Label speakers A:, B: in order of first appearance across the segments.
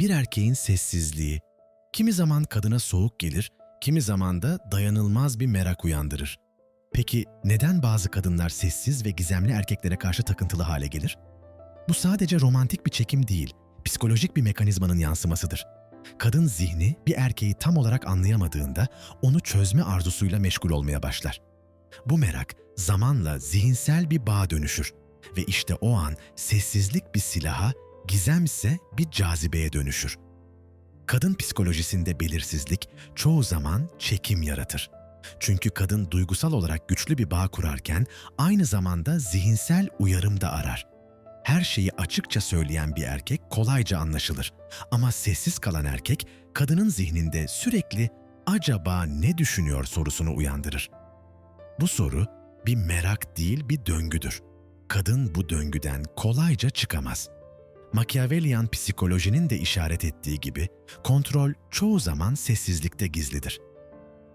A: bir erkeğin sessizliği kimi zaman kadına soğuk gelir, kimi zaman da dayanılmaz bir merak uyandırır. Peki neden bazı kadınlar sessiz ve gizemli erkeklere karşı takıntılı hale gelir? Bu sadece romantik bir çekim değil, psikolojik bir mekanizmanın yansımasıdır. Kadın zihni bir erkeği tam olarak anlayamadığında onu çözme arzusuyla meşgul olmaya başlar. Bu merak zamanla zihinsel bir bağ dönüşür ve işte o an sessizlik bir silaha, gizem ise bir cazibeye dönüşür. Kadın psikolojisinde belirsizlik çoğu zaman çekim yaratır. Çünkü kadın duygusal olarak güçlü bir bağ kurarken aynı zamanda zihinsel uyarım da arar. Her şeyi açıkça söyleyen bir erkek kolayca anlaşılır. Ama sessiz kalan erkek kadının zihninde sürekli acaba ne düşünüyor sorusunu uyandırır. Bu soru bir merak değil bir döngüdür. Kadın bu döngüden kolayca çıkamaz. Machiavellian psikolojinin de işaret ettiği gibi kontrol çoğu zaman sessizlikte gizlidir.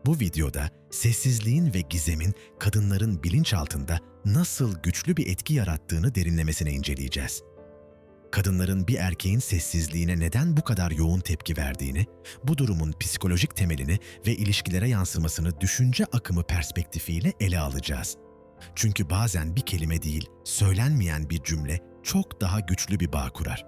A: Bu videoda sessizliğin ve gizemin kadınların bilinçaltında nasıl güçlü bir etki yarattığını derinlemesine inceleyeceğiz. Kadınların bir erkeğin sessizliğine neden bu kadar yoğun tepki verdiğini, bu durumun psikolojik temelini ve ilişkilere yansımasını düşünce akımı perspektifiyle ele alacağız. Çünkü bazen bir kelime değil, söylenmeyen bir cümle çok daha güçlü bir bağ kurar.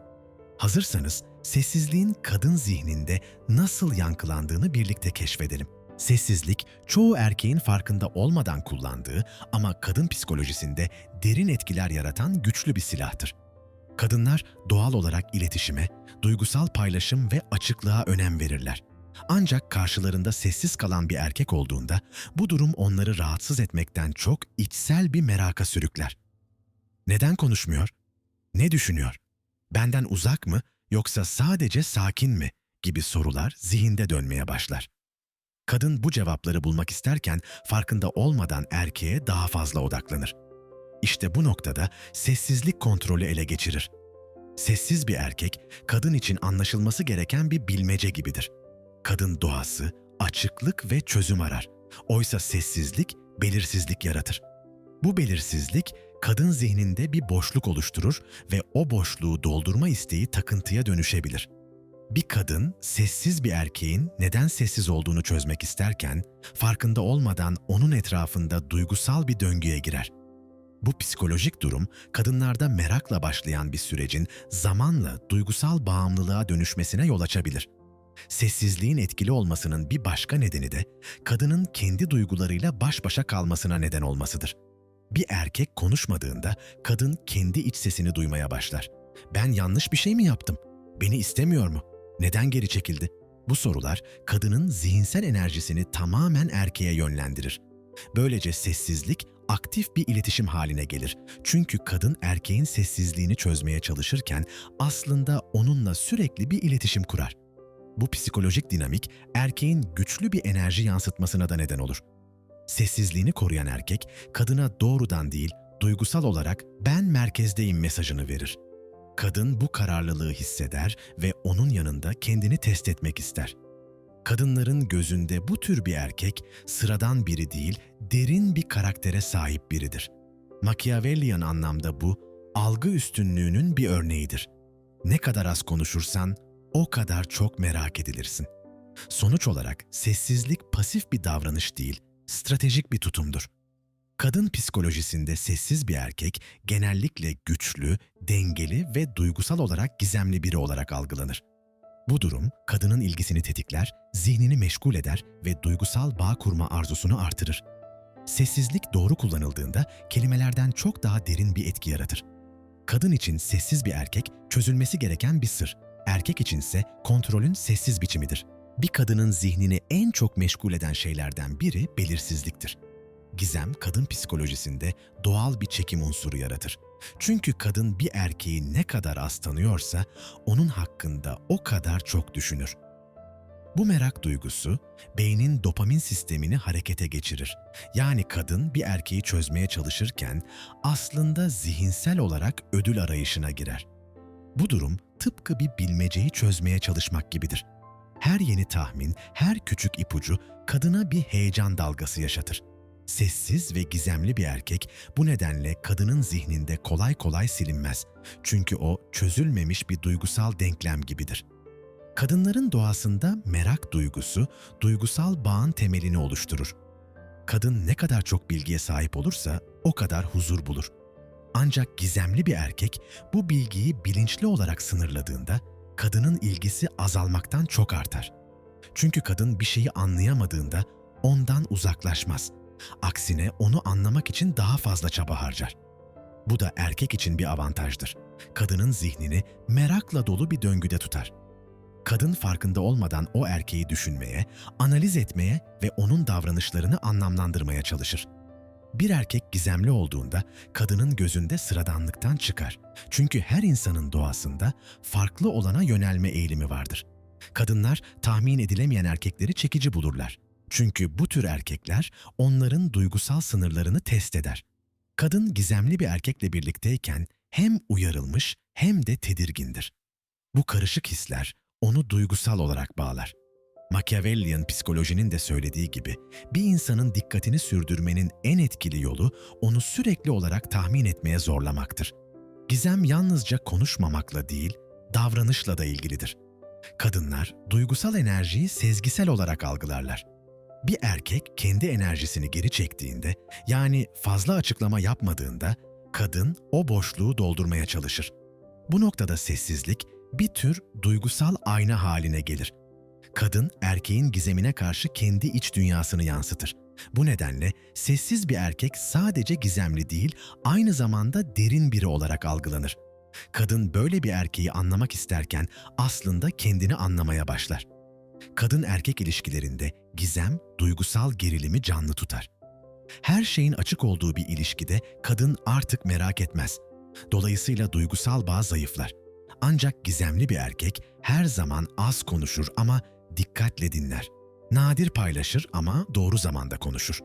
A: Hazırsanız sessizliğin kadın zihninde nasıl yankılandığını birlikte keşfedelim. Sessizlik çoğu erkeğin farkında olmadan kullandığı ama kadın psikolojisinde derin etkiler yaratan güçlü bir silahtır. Kadınlar doğal olarak iletişime, duygusal paylaşım ve açıklığa önem verirler. Ancak karşılarında sessiz kalan bir erkek olduğunda bu durum onları rahatsız etmekten çok içsel bir meraka sürükler. Neden konuşmuyor? Ne düşünüyor? Benden uzak mı yoksa sadece sakin mi gibi sorular zihinde dönmeye başlar. Kadın bu cevapları bulmak isterken farkında olmadan erkeğe daha fazla odaklanır. İşte bu noktada sessizlik kontrolü ele geçirir. Sessiz bir erkek, kadın için anlaşılması gereken bir bilmece gibidir. Kadın doğası, açıklık ve çözüm arar. Oysa sessizlik, belirsizlik yaratır. Bu belirsizlik, kadın zihninde bir boşluk oluşturur ve o boşluğu doldurma isteği takıntıya dönüşebilir. Bir kadın sessiz bir erkeğin neden sessiz olduğunu çözmek isterken, farkında olmadan onun etrafında duygusal bir döngüye girer. Bu psikolojik durum kadınlarda merakla başlayan bir sürecin zamanla duygusal bağımlılığa dönüşmesine yol açabilir. Sessizliğin etkili olmasının bir başka nedeni de kadının kendi duygularıyla baş başa kalmasına neden olmasıdır. Bir erkek konuşmadığında kadın kendi iç sesini duymaya başlar. Ben yanlış bir şey mi yaptım? Beni istemiyor mu? Neden geri çekildi? Bu sorular kadının zihinsel enerjisini tamamen erkeğe yönlendirir. Böylece sessizlik aktif bir iletişim haline gelir. Çünkü kadın erkeğin sessizliğini çözmeye çalışırken aslında onunla sürekli bir iletişim kurar. Bu psikolojik dinamik erkeğin güçlü bir enerji yansıtmasına da neden olur. Sessizliğini koruyan erkek kadına doğrudan değil, duygusal olarak ben merkezdeyim mesajını verir. Kadın bu kararlılığı hisseder ve onun yanında kendini test etmek ister. Kadınların gözünde bu tür bir erkek sıradan biri değil, derin bir karaktere sahip biridir. Machiavellian anlamda bu, algı üstünlüğünün bir örneğidir. Ne kadar az konuşursan, o kadar çok merak edilirsin. Sonuç olarak sessizlik pasif bir davranış değil, stratejik bir tutumdur. Kadın psikolojisinde sessiz bir erkek genellikle güçlü, dengeli ve duygusal olarak gizemli biri olarak algılanır. Bu durum kadının ilgisini tetikler, zihnini meşgul eder ve duygusal bağ kurma arzusunu artırır. Sessizlik doğru kullanıldığında kelimelerden çok daha derin bir etki yaratır. Kadın için sessiz bir erkek çözülmesi gereken bir sır. Erkek içinse kontrolün sessiz biçimidir. Bir kadının zihnini en çok meşgul eden şeylerden biri belirsizliktir. Gizem kadın psikolojisinde doğal bir çekim unsuru yaratır. Çünkü kadın bir erkeği ne kadar az tanıyorsa onun hakkında o kadar çok düşünür. Bu merak duygusu beynin dopamin sistemini harekete geçirir. Yani kadın bir erkeği çözmeye çalışırken aslında zihinsel olarak ödül arayışına girer. Bu durum tıpkı bir bilmeceyi çözmeye çalışmak gibidir. Her yeni tahmin, her küçük ipucu kadına bir heyecan dalgası yaşatır. Sessiz ve gizemli bir erkek bu nedenle kadının zihninde kolay kolay silinmez. Çünkü o çözülmemiş bir duygusal denklem gibidir. Kadınların doğasında merak duygusu duygusal bağın temelini oluşturur. Kadın ne kadar çok bilgiye sahip olursa o kadar huzur bulur. Ancak gizemli bir erkek bu bilgiyi bilinçli olarak sınırladığında kadının ilgisi azalmaktan çok artar. Çünkü kadın bir şeyi anlayamadığında ondan uzaklaşmaz. Aksine onu anlamak için daha fazla çaba harcar. Bu da erkek için bir avantajdır. Kadının zihnini merakla dolu bir döngüde tutar. Kadın farkında olmadan o erkeği düşünmeye, analiz etmeye ve onun davranışlarını anlamlandırmaya çalışır. Bir erkek gizemli olduğunda kadının gözünde sıradanlıktan çıkar. Çünkü her insanın doğasında farklı olana yönelme eğilimi vardır. Kadınlar tahmin edilemeyen erkekleri çekici bulurlar. Çünkü bu tür erkekler onların duygusal sınırlarını test eder. Kadın gizemli bir erkekle birlikteyken hem uyarılmış hem de tedirgindir. Bu karışık hisler onu duygusal olarak bağlar. Machiavellian psikolojinin de söylediği gibi bir insanın dikkatini sürdürmenin en etkili yolu onu sürekli olarak tahmin etmeye zorlamaktır. Gizem yalnızca konuşmamakla değil, davranışla da ilgilidir. Kadınlar duygusal enerjiyi sezgisel olarak algılarlar. Bir erkek kendi enerjisini geri çektiğinde, yani fazla açıklama yapmadığında, kadın o boşluğu doldurmaya çalışır. Bu noktada sessizlik bir tür duygusal ayna haline gelir. Kadın erkeğin gizemine karşı kendi iç dünyasını yansıtır. Bu nedenle sessiz bir erkek sadece gizemli değil, aynı zamanda derin biri olarak algılanır. Kadın böyle bir erkeği anlamak isterken aslında kendini anlamaya başlar. Kadın erkek ilişkilerinde gizem, duygusal gerilimi canlı tutar. Her şeyin açık olduğu bir ilişkide kadın artık merak etmez. Dolayısıyla duygusal bağ zayıflar. Ancak gizemli bir erkek her zaman az konuşur ama dikkatle dinler. Nadir paylaşır ama doğru zamanda konuşur.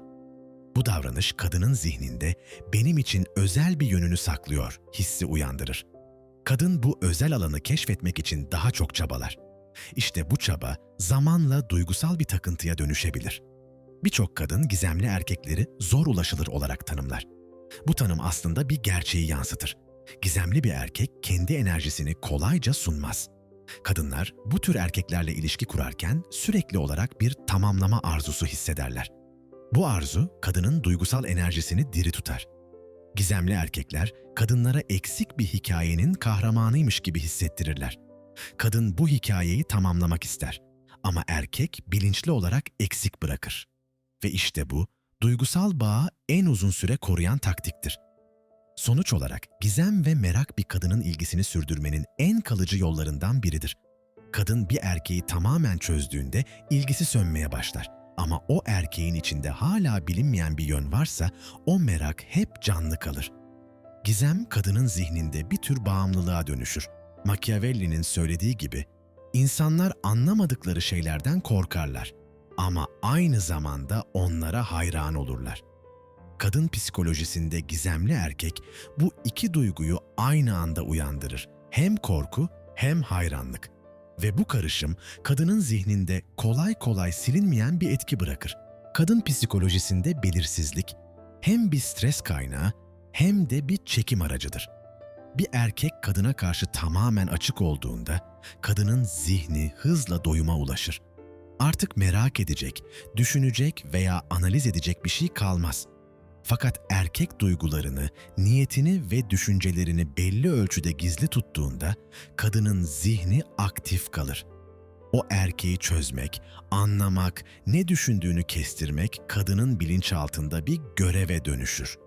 A: Bu davranış kadının zihninde benim için özel bir yönünü saklıyor hissi uyandırır. Kadın bu özel alanı keşfetmek için daha çok çabalar. İşte bu çaba zamanla duygusal bir takıntıya dönüşebilir. Birçok kadın gizemli erkekleri zor ulaşılır olarak tanımlar. Bu tanım aslında bir gerçeği yansıtır. Gizemli bir erkek kendi enerjisini kolayca sunmaz. Kadınlar bu tür erkeklerle ilişki kurarken sürekli olarak bir tamamlama arzusu hissederler. Bu arzu kadının duygusal enerjisini diri tutar. Gizemli erkekler kadınlara eksik bir hikayenin kahramanıymış gibi hissettirirler. Kadın bu hikayeyi tamamlamak ister ama erkek bilinçli olarak eksik bırakır. Ve işte bu duygusal bağı en uzun süre koruyan taktiktir. Sonuç olarak gizem ve merak bir kadının ilgisini sürdürmenin en kalıcı yollarından biridir. Kadın bir erkeği tamamen çözdüğünde ilgisi sönmeye başlar. Ama o erkeğin içinde hala bilinmeyen bir yön varsa o merak hep canlı kalır. Gizem kadının zihninde bir tür bağımlılığa dönüşür. Machiavelli'nin söylediği gibi, insanlar anlamadıkları şeylerden korkarlar ama aynı zamanda onlara hayran olurlar. Kadın psikolojisinde gizemli erkek bu iki duyguyu aynı anda uyandırır. Hem korku hem hayranlık. Ve bu karışım kadının zihninde kolay kolay silinmeyen bir etki bırakır. Kadın psikolojisinde belirsizlik hem bir stres kaynağı hem de bir çekim aracıdır. Bir erkek kadına karşı tamamen açık olduğunda kadının zihni hızla doyuma ulaşır. Artık merak edecek, düşünecek veya analiz edecek bir şey kalmaz. Fakat erkek duygularını, niyetini ve düşüncelerini belli ölçüde gizli tuttuğunda kadının zihni aktif kalır. O erkeği çözmek, anlamak, ne düşündüğünü kestirmek kadının bilinçaltında bir göreve dönüşür.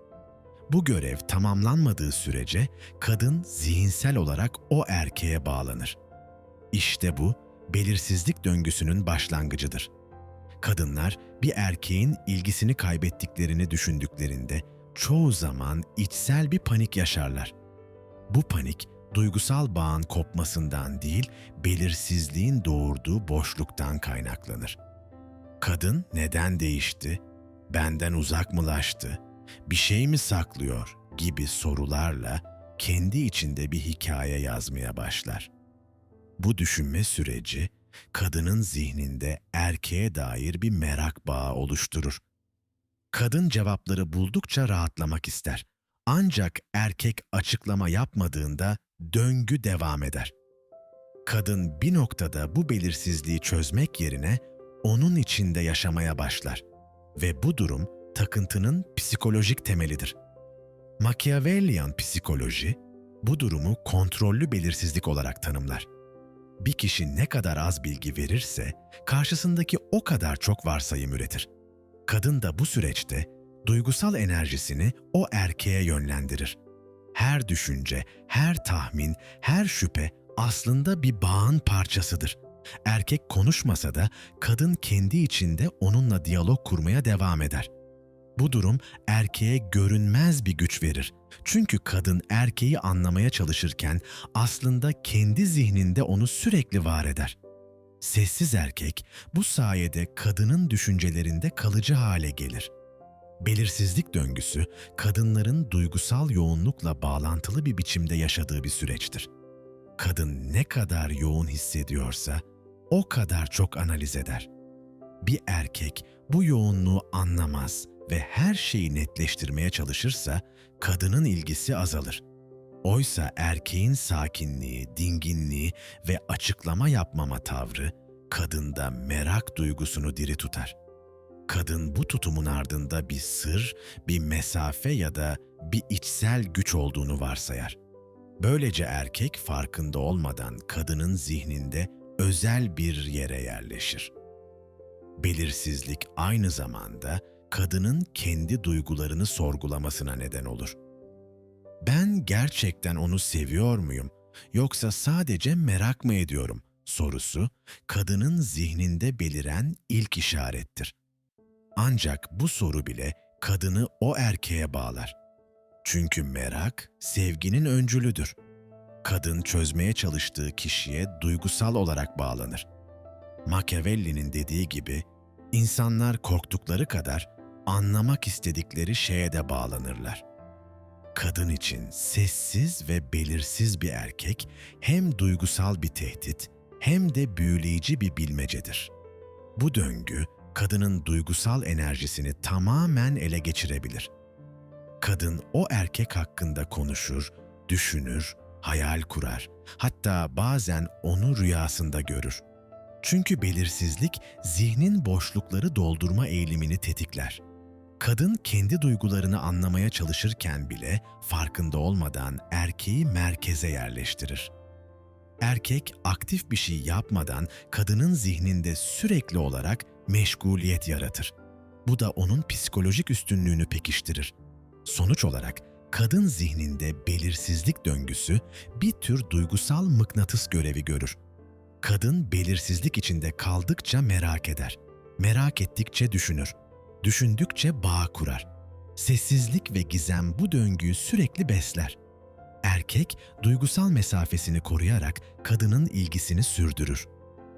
A: Bu görev tamamlanmadığı sürece kadın zihinsel olarak o erkeğe bağlanır. İşte bu belirsizlik döngüsünün başlangıcıdır. Kadınlar bir erkeğin ilgisini kaybettiklerini düşündüklerinde çoğu zaman içsel bir panik yaşarlar. Bu panik duygusal bağın kopmasından değil, belirsizliğin doğurduğu boşluktan kaynaklanır. Kadın neden değişti? Benden uzak mılaştı? Bir şey mi saklıyor? gibi sorularla kendi içinde bir hikaye yazmaya başlar. Bu düşünme süreci kadının zihninde erkeğe dair bir merak bağı oluşturur. Kadın cevapları buldukça rahatlamak ister. Ancak erkek açıklama yapmadığında döngü devam eder. Kadın bir noktada bu belirsizliği çözmek yerine onun içinde yaşamaya başlar ve bu durum takıntının psikolojik temelidir. Machiavellian psikoloji bu durumu kontrollü belirsizlik olarak tanımlar. Bir kişi ne kadar az bilgi verirse karşısındaki o kadar çok varsayım üretir. Kadın da bu süreçte duygusal enerjisini o erkeğe yönlendirir. Her düşünce, her tahmin, her şüphe aslında bir bağın parçasıdır. Erkek konuşmasa da kadın kendi içinde onunla diyalog kurmaya devam eder. Bu durum erkeğe görünmez bir güç verir. Çünkü kadın erkeği anlamaya çalışırken aslında kendi zihninde onu sürekli var eder. Sessiz erkek bu sayede kadının düşüncelerinde kalıcı hale gelir. Belirsizlik döngüsü kadınların duygusal yoğunlukla bağlantılı bir biçimde yaşadığı bir süreçtir. Kadın ne kadar yoğun hissediyorsa o kadar çok analiz eder. Bir erkek bu yoğunluğu anlamaz ve her şeyi netleştirmeye çalışırsa kadının ilgisi azalır. Oysa erkeğin sakinliği, dinginliği ve açıklama yapmama tavrı kadında merak duygusunu diri tutar. Kadın bu tutumun ardında bir sır, bir mesafe ya da bir içsel güç olduğunu varsayar. Böylece erkek farkında olmadan kadının zihninde özel bir yere yerleşir. Belirsizlik aynı zamanda kadının kendi duygularını sorgulamasına neden olur. Ben gerçekten onu seviyor muyum yoksa sadece merak mı ediyorum sorusu kadının zihninde beliren ilk işarettir. Ancak bu soru bile kadını o erkeğe bağlar. Çünkü merak sevginin öncülüdür. Kadın çözmeye çalıştığı kişiye duygusal olarak bağlanır. Machiavelli'nin dediği gibi insanlar korktukları kadar anlamak istedikleri şeye de bağlanırlar. Kadın için sessiz ve belirsiz bir erkek hem duygusal bir tehdit hem de büyüleyici bir bilmecedir. Bu döngü kadının duygusal enerjisini tamamen ele geçirebilir. Kadın o erkek hakkında konuşur, düşünür, hayal kurar. Hatta bazen onu rüyasında görür. Çünkü belirsizlik zihnin boşlukları doldurma eğilimini tetikler. Kadın kendi duygularını anlamaya çalışırken bile farkında olmadan erkeği merkeze yerleştirir. Erkek aktif bir şey yapmadan kadının zihninde sürekli olarak meşguliyet yaratır. Bu da onun psikolojik üstünlüğünü pekiştirir. Sonuç olarak kadın zihninde belirsizlik döngüsü bir tür duygusal mıknatıs görevi görür. Kadın belirsizlik içinde kaldıkça merak eder. Merak ettikçe düşünür. Düşündükçe bağ kurar. Sessizlik ve gizem bu döngüyü sürekli besler. Erkek duygusal mesafesini koruyarak kadının ilgisini sürdürür.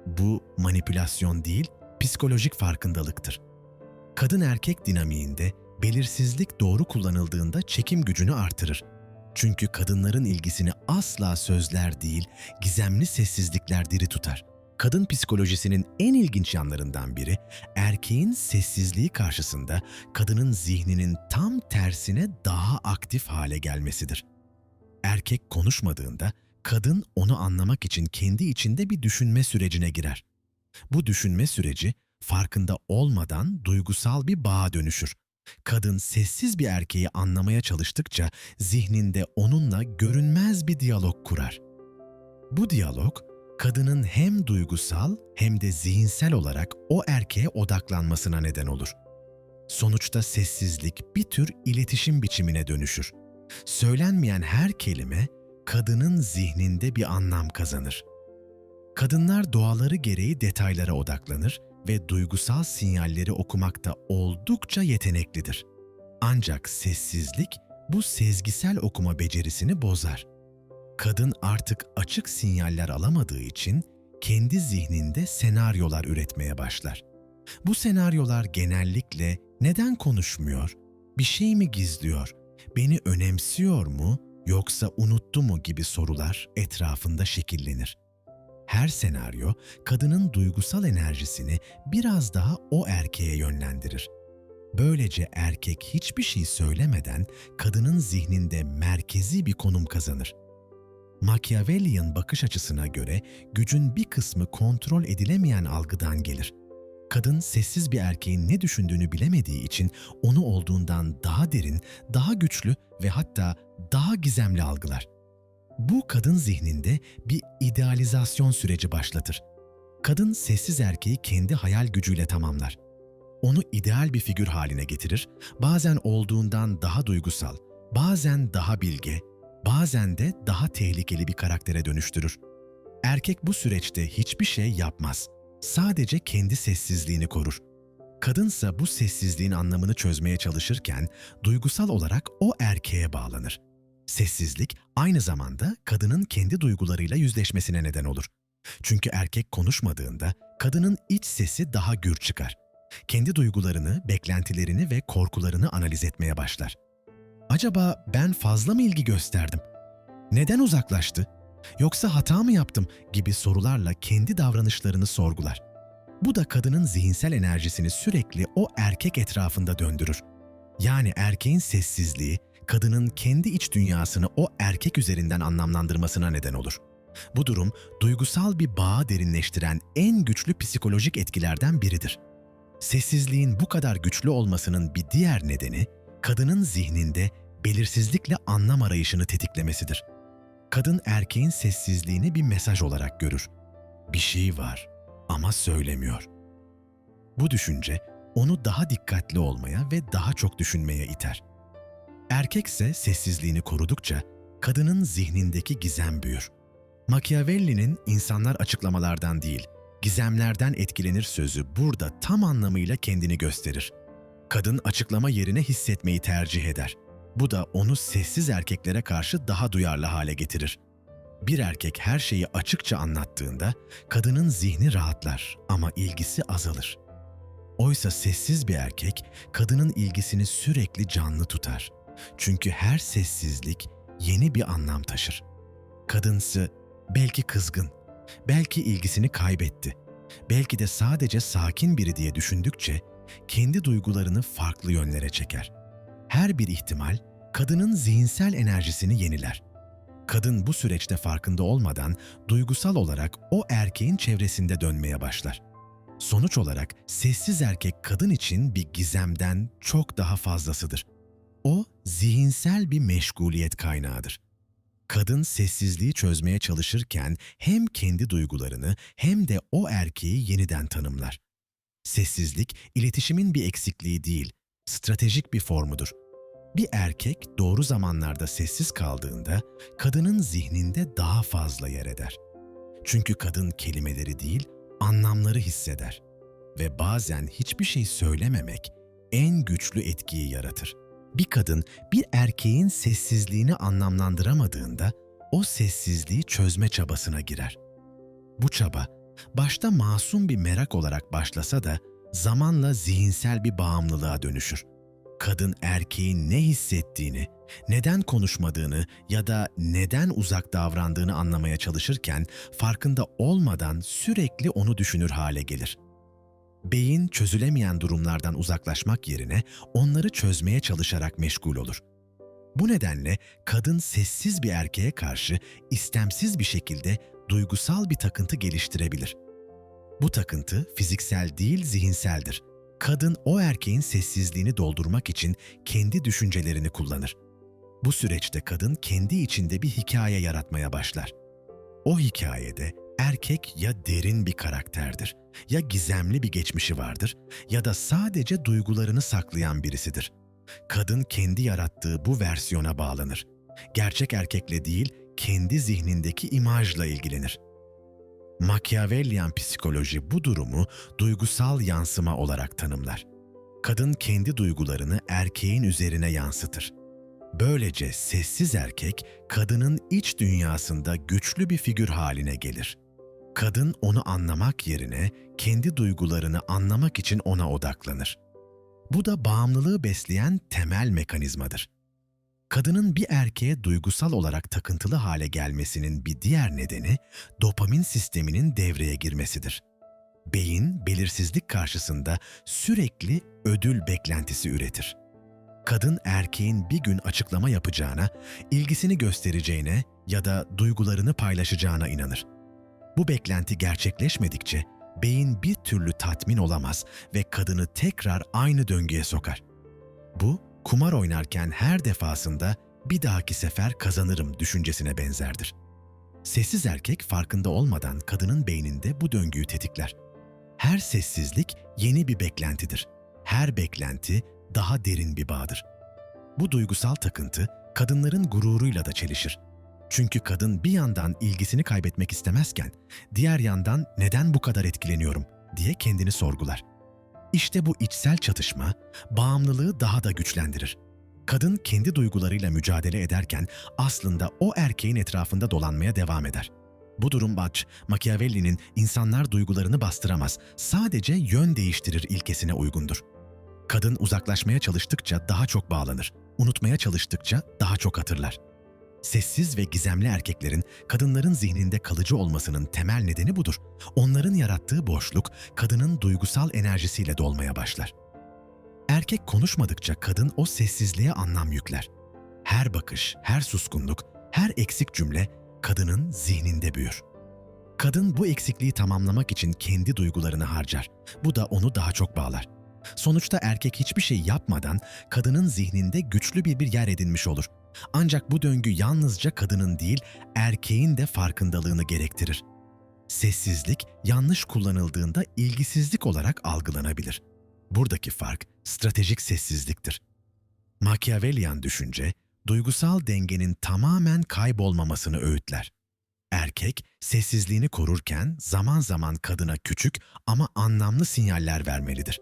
A: Bu manipülasyon değil, psikolojik farkındalıktır. Kadın erkek dinamiğinde belirsizlik doğru kullanıldığında çekim gücünü artırır. Çünkü kadınların ilgisini asla sözler değil, gizemli sessizlikler diri tutar. Kadın psikolojisinin en ilginç yanlarından biri, erkeğin sessizliği karşısında kadının zihninin tam tersine daha aktif hale gelmesidir. Erkek konuşmadığında kadın onu anlamak için kendi içinde bir düşünme sürecine girer. Bu düşünme süreci farkında olmadan duygusal bir bağa dönüşür. Kadın sessiz bir erkeği anlamaya çalıştıkça zihninde onunla görünmez bir diyalog kurar. Bu diyalog kadının hem duygusal hem de zihinsel olarak o erkeğe odaklanmasına neden olur. Sonuçta sessizlik bir tür iletişim biçimine dönüşür. Söylenmeyen her kelime kadının zihninde bir anlam kazanır. Kadınlar doğaları gereği detaylara odaklanır ve duygusal sinyalleri okumakta oldukça yeteneklidir. Ancak sessizlik bu sezgisel okuma becerisini bozar. Kadın artık açık sinyaller alamadığı için kendi zihninde senaryolar üretmeye başlar. Bu senaryolar genellikle neden konuşmuyor, bir şey mi gizliyor, beni önemsiyor mu yoksa unuttu mu gibi sorular etrafında şekillenir. Her senaryo kadının duygusal enerjisini biraz daha o erkeğe yönlendirir. Böylece erkek hiçbir şey söylemeden kadının zihninde merkezi bir konum kazanır. Machiavellian bakış açısına göre gücün bir kısmı kontrol edilemeyen algıdan gelir. Kadın sessiz bir erkeğin ne düşündüğünü bilemediği için onu olduğundan daha derin, daha güçlü ve hatta daha gizemli algılar. Bu kadın zihninde bir idealizasyon süreci başlatır. Kadın sessiz erkeği kendi hayal gücüyle tamamlar. Onu ideal bir figür haline getirir, bazen olduğundan daha duygusal, bazen daha bilge, bazen de daha tehlikeli bir karaktere dönüştürür. Erkek bu süreçte hiçbir şey yapmaz. Sadece kendi sessizliğini korur. Kadınsa bu sessizliğin anlamını çözmeye çalışırken duygusal olarak o erkeğe bağlanır. Sessizlik aynı zamanda kadının kendi duygularıyla yüzleşmesine neden olur. Çünkü erkek konuşmadığında kadının iç sesi daha gür çıkar. Kendi duygularını, beklentilerini ve korkularını analiz etmeye başlar. Acaba ben fazla mı ilgi gösterdim? Neden uzaklaştı? Yoksa hata mı yaptım gibi sorularla kendi davranışlarını sorgular. Bu da kadının zihinsel enerjisini sürekli o erkek etrafında döndürür. Yani erkeğin sessizliği, kadının kendi iç dünyasını o erkek üzerinden anlamlandırmasına neden olur. Bu durum duygusal bir bağı derinleştiren en güçlü psikolojik etkilerden biridir. Sessizliğin bu kadar güçlü olmasının bir diğer nedeni kadının zihninde belirsizlikle anlam arayışını tetiklemesidir. Kadın erkeğin sessizliğini bir mesaj olarak görür. Bir şey var ama söylemiyor. Bu düşünce onu daha dikkatli olmaya ve daha çok düşünmeye iter. Erkekse sessizliğini korudukça kadının zihnindeki gizem büyür. Machiavelli'nin insanlar açıklamalardan değil, gizemlerden etkilenir sözü burada tam anlamıyla kendini gösterir. Kadın açıklama yerine hissetmeyi tercih eder. Bu da onu sessiz erkeklere karşı daha duyarlı hale getirir. Bir erkek her şeyi açıkça anlattığında kadının zihni rahatlar ama ilgisi azalır. Oysa sessiz bir erkek kadının ilgisini sürekli canlı tutar. Çünkü her sessizlik yeni bir anlam taşır. Kadınsı belki kızgın, belki ilgisini kaybetti, belki de sadece sakin biri diye düşündükçe kendi duygularını farklı yönlere çeker. Her bir ihtimal kadının zihinsel enerjisini yeniler. Kadın bu süreçte farkında olmadan duygusal olarak o erkeğin çevresinde dönmeye başlar. Sonuç olarak sessiz erkek kadın için bir gizemden çok daha fazlasıdır. O zihinsel bir meşguliyet kaynağıdır. Kadın sessizliği çözmeye çalışırken hem kendi duygularını hem de o erkeği yeniden tanımlar. Sessizlik iletişimin bir eksikliği değil, stratejik bir formudur. Bir erkek doğru zamanlarda sessiz kaldığında kadının zihninde daha fazla yer eder. Çünkü kadın kelimeleri değil, anlamları hisseder ve bazen hiçbir şey söylememek en güçlü etkiyi yaratır. Bir kadın bir erkeğin sessizliğini anlamlandıramadığında o sessizliği çözme çabasına girer. Bu çaba başta masum bir merak olarak başlasa da zamanla zihinsel bir bağımlılığa dönüşür. Kadın erkeğin ne hissettiğini, neden konuşmadığını ya da neden uzak davrandığını anlamaya çalışırken farkında olmadan sürekli onu düşünür hale gelir. Beyin çözülemeyen durumlardan uzaklaşmak yerine onları çözmeye çalışarak meşgul olur. Bu nedenle kadın sessiz bir erkeğe karşı istemsiz bir şekilde duygusal bir takıntı geliştirebilir. Bu takıntı fiziksel değil zihinseldir. Kadın o erkeğin sessizliğini doldurmak için kendi düşüncelerini kullanır. Bu süreçte kadın kendi içinde bir hikaye yaratmaya başlar. O hikayede erkek ya derin bir karakterdir, ya gizemli bir geçmişi vardır ya da sadece duygularını saklayan birisidir. Kadın kendi yarattığı bu versiyona bağlanır. Gerçek erkekle değil, kendi zihnindeki imajla ilgilenir. Machiavellian psikoloji bu durumu duygusal yansıma olarak tanımlar. Kadın kendi duygularını erkeğin üzerine yansıtır. Böylece sessiz erkek kadının iç dünyasında güçlü bir figür haline gelir. Kadın onu anlamak yerine kendi duygularını anlamak için ona odaklanır. Bu da bağımlılığı besleyen temel mekanizmadır. Kadının bir erkeğe duygusal olarak takıntılı hale gelmesinin bir diğer nedeni dopamin sisteminin devreye girmesidir. Beyin belirsizlik karşısında sürekli ödül beklentisi üretir. Kadın erkeğin bir gün açıklama yapacağına, ilgisini göstereceğine ya da duygularını paylaşacağına inanır. Bu beklenti gerçekleşmedikçe beyin bir türlü tatmin olamaz ve kadını tekrar aynı döngüye sokar. Bu, kumar oynarken her defasında bir dahaki sefer kazanırım düşüncesine benzerdir. Sessiz erkek farkında olmadan kadının beyninde bu döngüyü tetikler. Her sessizlik yeni bir beklentidir. Her beklenti daha derin bir bağdır. Bu duygusal takıntı kadınların gururuyla da çelişir. Çünkü kadın bir yandan ilgisini kaybetmek istemezken diğer yandan neden bu kadar etkileniyorum diye kendini sorgular. İşte bu içsel çatışma bağımlılığı daha da güçlendirir. Kadın kendi duygularıyla mücadele ederken aslında o erkeğin etrafında dolanmaya devam eder. Bu durum Bach, Machiavelli'nin insanlar duygularını bastıramaz, sadece yön değiştirir ilkesine uygundur. Kadın uzaklaşmaya çalıştıkça daha çok bağlanır, unutmaya çalıştıkça daha çok hatırlar. Sessiz ve gizemli erkeklerin kadınların zihninde kalıcı olmasının temel nedeni budur. Onların yarattığı boşluk kadının duygusal enerjisiyle dolmaya başlar. Erkek konuşmadıkça kadın o sessizliğe anlam yükler. Her bakış, her suskunluk, her eksik cümle kadının zihninde büyür. Kadın bu eksikliği tamamlamak için kendi duygularını harcar. Bu da onu daha çok bağlar. Sonuçta erkek hiçbir şey yapmadan kadının zihninde güçlü bir bir yer edinmiş olur. Ancak bu döngü yalnızca kadının değil, erkeğin de farkındalığını gerektirir. Sessizlik yanlış kullanıldığında ilgisizlik olarak algılanabilir. Buradaki fark stratejik sessizliktir. Machiavellian düşünce, duygusal dengenin tamamen kaybolmamasını öğütler. Erkek, sessizliğini korurken zaman zaman kadına küçük ama anlamlı sinyaller vermelidir.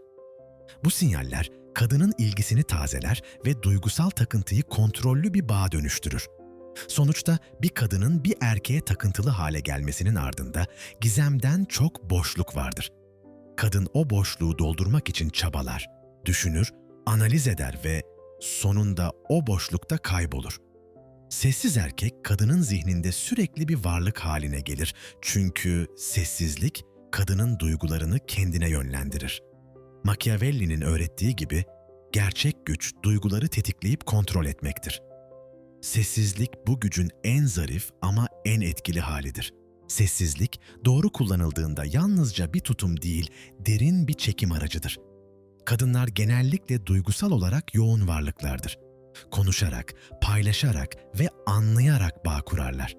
A: Bu sinyaller kadının ilgisini tazeler ve duygusal takıntıyı kontrollü bir bağa dönüştürür. Sonuçta bir kadının bir erkeğe takıntılı hale gelmesinin ardında gizemden çok boşluk vardır. Kadın o boşluğu doldurmak için çabalar, düşünür, analiz eder ve sonunda o boşlukta kaybolur. Sessiz erkek kadının zihninde sürekli bir varlık haline gelir çünkü sessizlik kadının duygularını kendine yönlendirir. Machiavelli'nin öğrettiği gibi gerçek güç duyguları tetikleyip kontrol etmektir. Sessizlik bu gücün en zarif ama en etkili halidir. Sessizlik doğru kullanıldığında yalnızca bir tutum değil, derin bir çekim aracıdır. Kadınlar genellikle duygusal olarak yoğun varlıklardır. Konuşarak, paylaşarak ve anlayarak bağ kurarlar.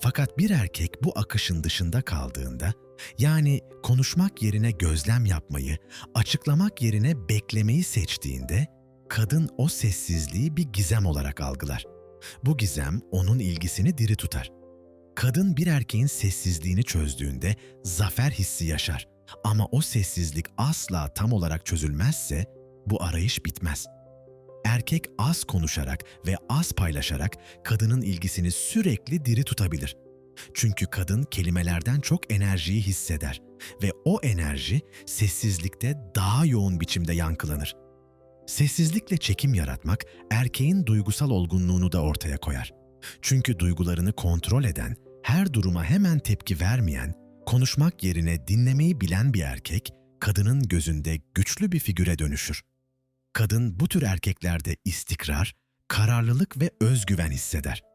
A: Fakat bir erkek bu akışın dışında kaldığında, yani konuşmak yerine gözlem yapmayı, açıklamak yerine beklemeyi seçtiğinde, kadın o sessizliği bir gizem olarak algılar. Bu gizem onun ilgisini diri tutar. Kadın bir erkeğin sessizliğini çözdüğünde zafer hissi yaşar. Ama o sessizlik asla tam olarak çözülmezse bu arayış bitmez. Erkek az konuşarak ve az paylaşarak kadının ilgisini sürekli diri tutabilir. Çünkü kadın kelimelerden çok enerjiyi hisseder ve o enerji sessizlikte daha yoğun biçimde yankılanır. Sessizlikle çekim yaratmak erkeğin duygusal olgunluğunu da ortaya koyar. Çünkü duygularını kontrol eden, her duruma hemen tepki vermeyen, konuşmak yerine dinlemeyi bilen bir erkek, kadının gözünde güçlü bir figüre dönüşür. Kadın bu tür erkeklerde istikrar, kararlılık ve özgüven hisseder.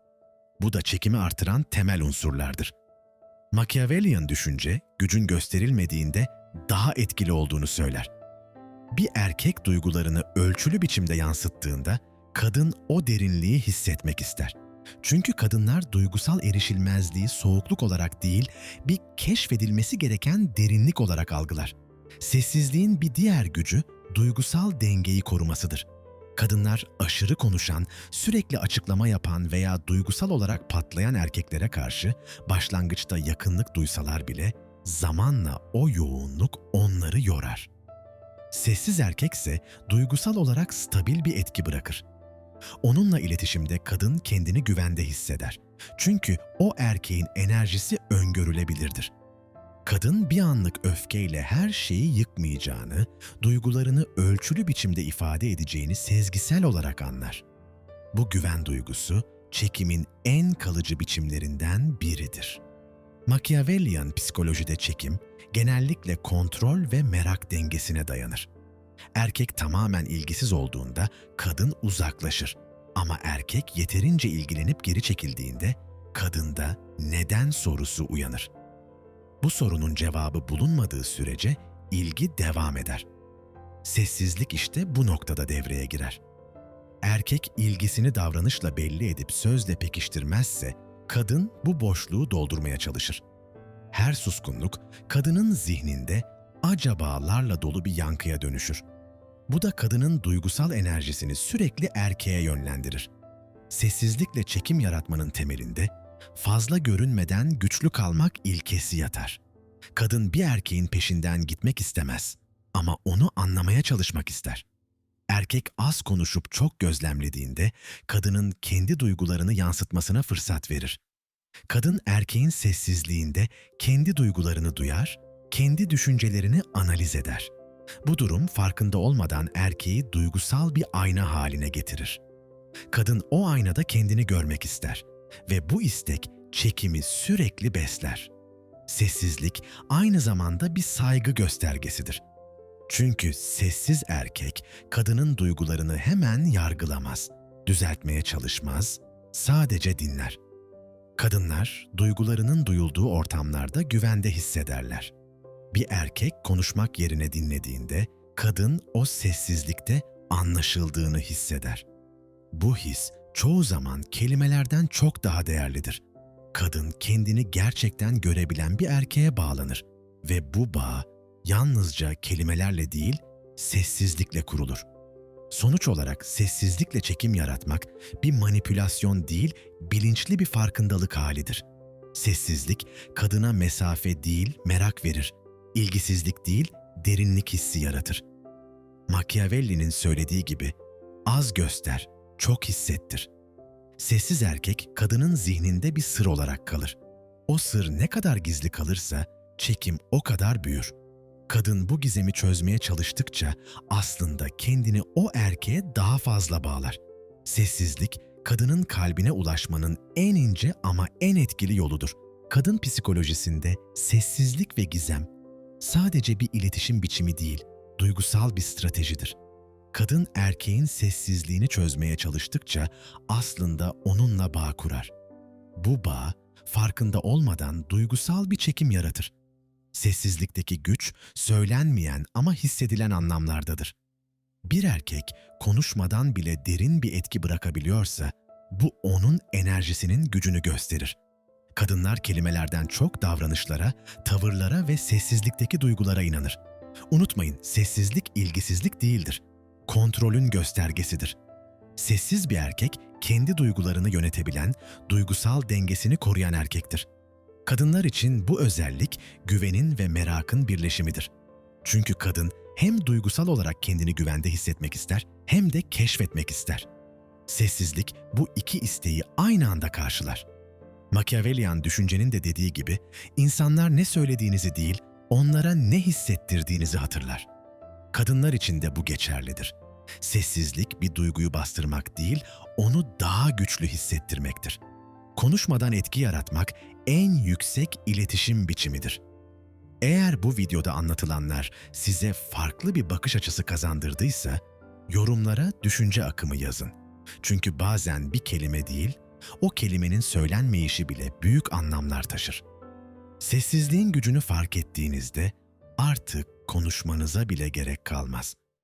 A: Bu da çekimi artıran temel unsurlardır. Machiavellian düşünce, gücün gösterilmediğinde daha etkili olduğunu söyler. Bir erkek duygularını ölçülü biçimde yansıttığında, kadın o derinliği hissetmek ister. Çünkü kadınlar duygusal erişilmezliği soğukluk olarak değil, bir keşfedilmesi gereken derinlik olarak algılar. Sessizliğin bir diğer gücü duygusal dengeyi korumasıdır. Kadınlar aşırı konuşan, sürekli açıklama yapan veya duygusal olarak patlayan erkeklere karşı başlangıçta yakınlık duysalar bile zamanla o yoğunluk onları yorar. Sessiz erkekse duygusal olarak stabil bir etki bırakır. Onunla iletişimde kadın kendini güvende hisseder. Çünkü o erkeğin enerjisi öngörülebilirdir. Kadın bir anlık öfkeyle her şeyi yıkmayacağını, duygularını ölçülü biçimde ifade edeceğini sezgisel olarak anlar. Bu güven duygusu çekimin en kalıcı biçimlerinden biridir. Machiavellian psikolojide çekim genellikle kontrol ve merak dengesine dayanır. Erkek tamamen ilgisiz olduğunda kadın uzaklaşır ama erkek yeterince ilgilenip geri çekildiğinde kadında neden sorusu uyanır. Bu sorunun cevabı bulunmadığı sürece ilgi devam eder. Sessizlik işte bu noktada devreye girer. Erkek ilgisini davranışla belli edip sözle pekiştirmezse kadın bu boşluğu doldurmaya çalışır. Her suskunluk kadının zihninde acabalarla dolu bir yankıya dönüşür. Bu da kadının duygusal enerjisini sürekli erkeğe yönlendirir. Sessizlikle çekim yaratmanın temelinde fazla görünmeden güçlü kalmak ilkesi yatar. Kadın bir erkeğin peşinden gitmek istemez ama onu anlamaya çalışmak ister. Erkek az konuşup çok gözlemlediğinde kadının kendi duygularını yansıtmasına fırsat verir. Kadın erkeğin sessizliğinde kendi duygularını duyar, kendi düşüncelerini analiz eder. Bu durum farkında olmadan erkeği duygusal bir ayna haline getirir. Kadın o aynada kendini görmek ister ve bu istek çekimi sürekli besler. Sessizlik aynı zamanda bir saygı göstergesidir. Çünkü sessiz erkek kadının duygularını hemen yargılamaz, düzeltmeye çalışmaz, sadece dinler. Kadınlar duygularının duyulduğu ortamlarda güvende hissederler. Bir erkek konuşmak yerine dinlediğinde kadın o sessizlikte anlaşıldığını hisseder. Bu his çoğu zaman kelimelerden çok daha değerlidir. Kadın kendini gerçekten görebilen bir erkeğe bağlanır ve bu bağ yalnızca kelimelerle değil, sessizlikle kurulur. Sonuç olarak sessizlikle çekim yaratmak bir manipülasyon değil, bilinçli bir farkındalık halidir. Sessizlik kadına mesafe değil, merak verir. İlgisizlik değil, derinlik hissi yaratır. Machiavelli'nin söylediği gibi az göster, çok hissettir. Sessiz erkek kadının zihninde bir sır olarak kalır. O sır ne kadar gizli kalırsa çekim o kadar büyür. Kadın bu gizemi çözmeye çalıştıkça aslında kendini o erkeğe daha fazla bağlar. Sessizlik kadının kalbine ulaşmanın en ince ama en etkili yoludur. Kadın psikolojisinde sessizlik ve gizem sadece bir iletişim biçimi değil, duygusal bir stratejidir. Kadın erkeğin sessizliğini çözmeye çalıştıkça aslında onunla bağ kurar. Bu bağ farkında olmadan duygusal bir çekim yaratır. Sessizlikteki güç söylenmeyen ama hissedilen anlamlardadır. Bir erkek konuşmadan bile derin bir etki bırakabiliyorsa bu onun enerjisinin gücünü gösterir. Kadınlar kelimelerden çok davranışlara, tavırlara ve sessizlikteki duygulara inanır. Unutmayın, sessizlik ilgisizlik değildir. Kontrolün göstergesidir. Sessiz bir erkek kendi duygularını yönetebilen, duygusal dengesini koruyan erkektir. Kadınlar için bu özellik güvenin ve merakın birleşimidir. Çünkü kadın hem duygusal olarak kendini güvende hissetmek ister hem de keşfetmek ister. Sessizlik bu iki isteği aynı anda karşılar. Machiavellian düşüncenin de dediği gibi insanlar ne söylediğinizi değil, onlara ne hissettirdiğinizi hatırlar. Kadınlar için de bu geçerlidir. Sessizlik bir duyguyu bastırmak değil, onu daha güçlü hissettirmektir. Konuşmadan etki yaratmak en yüksek iletişim biçimidir. Eğer bu videoda anlatılanlar size farklı bir bakış açısı kazandırdıysa, yorumlara düşünce akımı yazın. Çünkü bazen bir kelime değil, o kelimenin söylenmeyişi bile büyük anlamlar taşır. Sessizliğin gücünü fark ettiğinizde artık konuşmanıza bile gerek kalmaz.